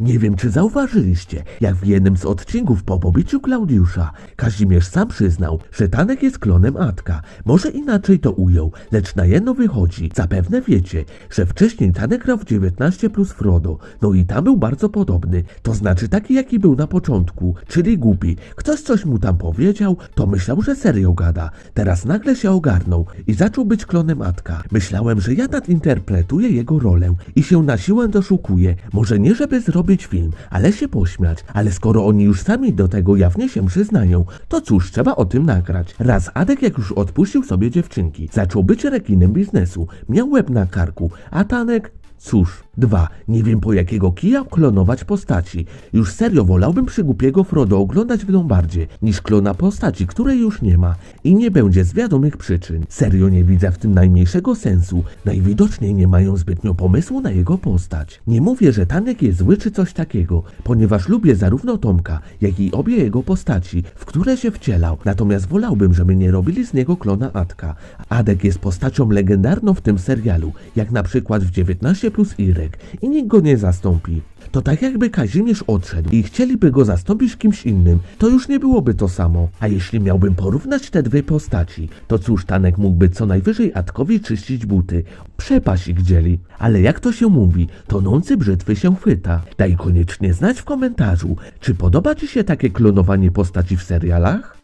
Nie wiem, czy zauważyliście, jak w jednym z odcinków po pobiciu Klaudiusza Kazimierz sam przyznał, że Tanek jest klonem Atka. Może inaczej to ujął, lecz na jedno wychodzi. Zapewne wiecie, że wcześniej Tanek grał w 19 plus Frodo, no i tam był bardzo podobny. To znaczy taki, jaki był na początku, czyli głupi. Ktoś coś mu tam powiedział, to myślał, że serio gada. Teraz nagle się ogarnął i zaczął być klonem Atka. Myślałem, że ja nadinterpretuję jego rolę i się na siłę doszukuję. Może nie, żeby zrobić film, ale się pośmiać. Ale skoro oni już sami do tego jawnie się przyznają, to cóż, trzeba o tym nagrać. Raz Adek, jak już odpuścił sobie dziewczynki, zaczął być rekinem biznesu. Miał łeb na karku, a Tanek Cóż, dwa, nie wiem po jakiego kija klonować postaci. Już serio wolałbym przygłupiego Frodo oglądać w Lombardzie, niż klona postaci, której już nie ma i nie będzie z wiadomych przyczyn. Serio nie widzę w tym najmniejszego sensu. Najwidoczniej nie mają zbytnio pomysłu na jego postać. Nie mówię, że Tanek jest zły czy coś takiego, ponieważ lubię zarówno Tomka, jak i obie jego postaci, w które się wcielał. Natomiast wolałbym, żeby nie robili z niego klona Adka. Adek jest postacią legendarną w tym serialu, jak na przykład w 19 plus Irek i nikt go nie zastąpi. To tak jakby Kazimierz odszedł i chcieliby go zastąpić kimś innym, to już nie byłoby to samo. A jeśli miałbym porównać te dwie postaci, to cóż, Tanek mógłby co najwyżej Adkowi czyścić buty, przepaść ich dzieli. Ale jak to się mówi, tonący brzytwy się chwyta. Daj koniecznie znać w komentarzu, czy podoba Ci się takie klonowanie postaci w serialach?